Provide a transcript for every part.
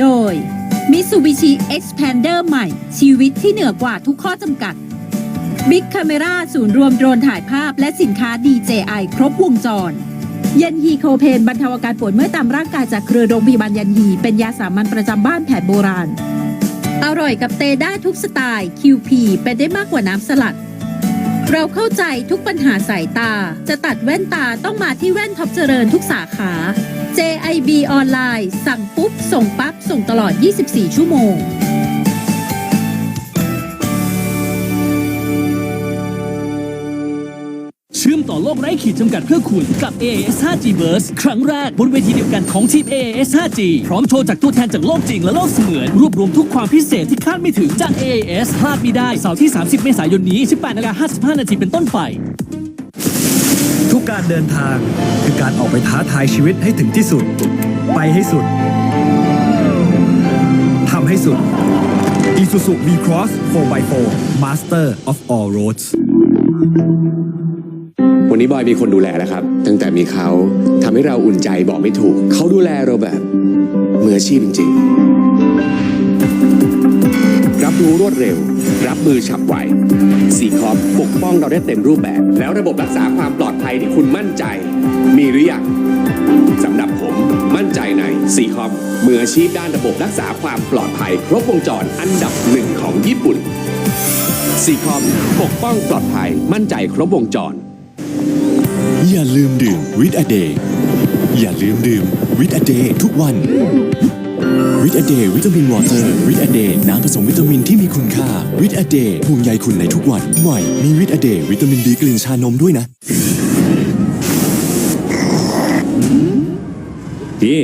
โดย Mitsubishi Expander ใหม่ ชีวิตที่เหนือกว่าทุกข้อจำกัด Big Camera ศูนย์รวมโดรนถ่ายภาพและสินค้า DJI ครบวงจร ยันฮีโคเพนบรรเทาอาการปวดเมื่อยตามร่างกายจากเครือโรงพยาบาลยันฮีเป็นยาสามัญประจำบ้านแผนโบราณ อร่อยกับเตได้ทุกสไตล์ QP เป็นได้มากกว่าน้ำสลัด เราเข้าใจทุกปัญหาสายตา จะตัดแว่นตาต้องมาที่แว่นท็อปเจริญทุกสาขา JIB ออนไลน์สั่งปุ๊บ ส่งปั๊บ ส่งตลอด 24 ชั่วโมง เชื่อมต่อโลกไร้ขีดจำกัดเพื่อคุณกับ AAS 5G Burst ครั้งแรกบนเวทีเดียวกันของทีม AAS 5G พร้อมโชว์จากตัวแทนจากโลกจริงและโลกเสมือน รวบรวมทุกความพิเศษที่คาดไม่ถึงจาก AAS พลาดไม่ได้เสาร์ที่ 30 เมษายนนี้ 18นาฬิกา55นาทีเป็นต้นไป ทุกการเดินทางคือการออกไปท้าทายชีวิตให้ถึงที่สุด ไปให้สุดทำให้สุด Isuzu V-Cross 4x4 Master of All Roads วันนี้บอยมีคนดูแลแล้วครับ ตั้งแต่มีเขาทำให้เราอุ่นใจบอกไม่ถูก เขาดูแลเราแบบมืออาชีพจริงๆ รู้รวดเร็ว รับมือฉับไวสีคอปปกป้องเราได้เต็มรูปแบบ แล้วระบบรักษาความปลอดภัยที่คุณมั่นใจ มีหรือยังสำหรับผมมั่นใจในสีคอมมืออาชีพด้านระบบรักษาความปลอดภัย ครบวงจรอันดับหนึ่งของญี่ปุ่นสีคอมปกป้องปลอดภัยมั่นใจครบวงจร อย่าลืมดื่มวิตอเดย์อย่าลืมดื่มวิตอเดย์ทุกวัน วิตอเดย์วิตามินวอเตอร์วิตอเดย์น้ำผสมวิตามินที่มีคุณค่าวิตอเดย์ห่วงใยคุณในทุกวันใหม่มีวิตอเดย์วิตามินดีกลิ่นชานมด้วยนะพี่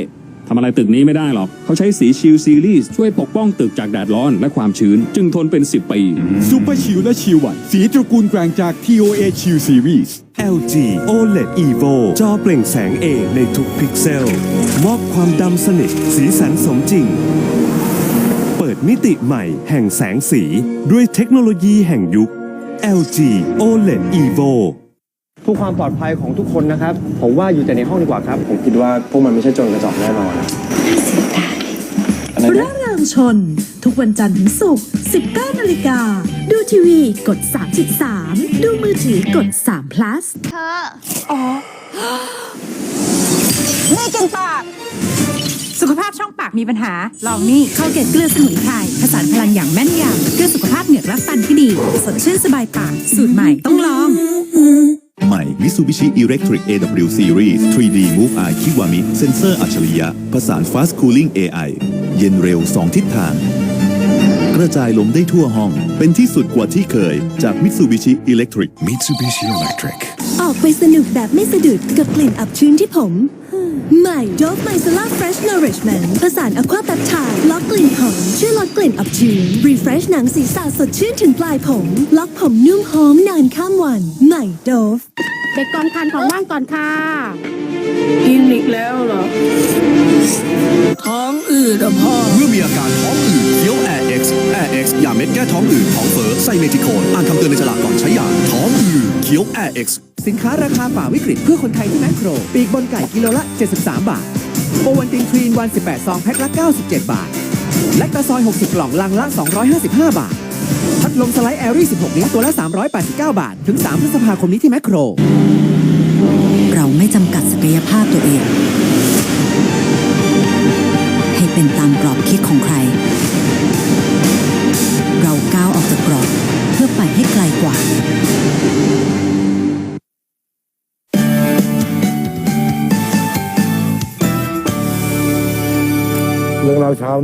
ทำอะไรตึกนี้ไม่ได้หรอก เขาใช้สีชิลซีรีส์ช่วยปกป้องตึกจากแดดร้อนและความชื้น จึงทนเป็น 10 ปี ซูเปอร์ชิลและชิลวันสีตระกูลแกร่งจาก TOA Chill Series LG OLED EVO จอเปล่งแสงเองในทุกพิกเซล มอบความดำสนิทสีสันสมจริง เปิดมิติใหม่แห่งแสงสีด้วยเทคโนโลยีแห่งยุค LG OLED EVO เพื่อความปลอดภัยของทุกคนนะครับ ผมว่าอยู่แต่ในห้องดีกว่าครับ ผมคิดว่าพวกมันไม่ใช่โจรกระจอกแน่นอนอะไรนะ ร่าเริงชน ทุกวันจันทร์ถึงศุกร์ 19นาฬิกา ดูทีวีกด 33 ดูมือถือกด3 plus เธอ อ๋อไม่กินปาก สุขภาพช่องปากมีปัญหา ลองนี่เข้าเกล็ดเกลือสมุนไพรผสานพลังอย่างแม่นยำเพื่อสุขภาพเหงือกและฟันที่ดี สดชื่นสบายปาก สูตรใหม่ต้องลอง ใหม่ Mitsubishi Electric AW Series 3D Move Eye Kiwami เซนเซอร์อัจฉริยะผสาน Fast Cooling AI เย็นเร็ว 2 ทิศทาง กระจายลมได้ทั่วห้อง เป็นที่สุดกว่าที่เคยจาก Mitsubishi Electric Mitsubishi Electric ออกไปสนุกแบบไม่สะดุดกับกลิ่นอับชื้นที่ผม ใหม่ Dove Micellar Fresh Nourishment ผสานอะควาแปปไทด์ล็อกกลิ่นหอมช่วยลดกลิ่นอับชื้น Refresh หนังศีรษะสดชื่นถึงปลายผม ล็อกผมนุ่มหอมนานข้ามวัน ใหม่ Dove เด็กกองทานของว่างก่อนค่ะกินอีกแล้วเหรอ ท้องอืดอะพ่อ เมื่อมีอาการท้องอืดเคี้ยว Air X Air X ยาเม็ดแก้ท้องอืดท้องเฟ้อไซเมทิโคนอ่านคำเตือนในฉลากก่อนใช้ยาท้องอืดเคี้ยว Air X สินค้าราคาฝ่าวิกฤตเพื่อคนไทยที่แมคโคร ปีกบนไก่กิโลละ 73 บาท โอวันตินทรีนวัน 18 ซองแพ็คละ 97 บาท และกระซอย 60 กล่องลังละ 255 บาท พัดลมสไลด์แอรี่ 16 นิ้วตัวละ 389 บาท ถึง 3 พฤษภาคมนี้ที่แมคโคร เราไม่จำกัดศักยภาพตัวเอง ให้เป็นตามกรอบคิดของใคร เราก้าวออกจากกรอบเพื่อไปให้ไกลกว่า เรื่อ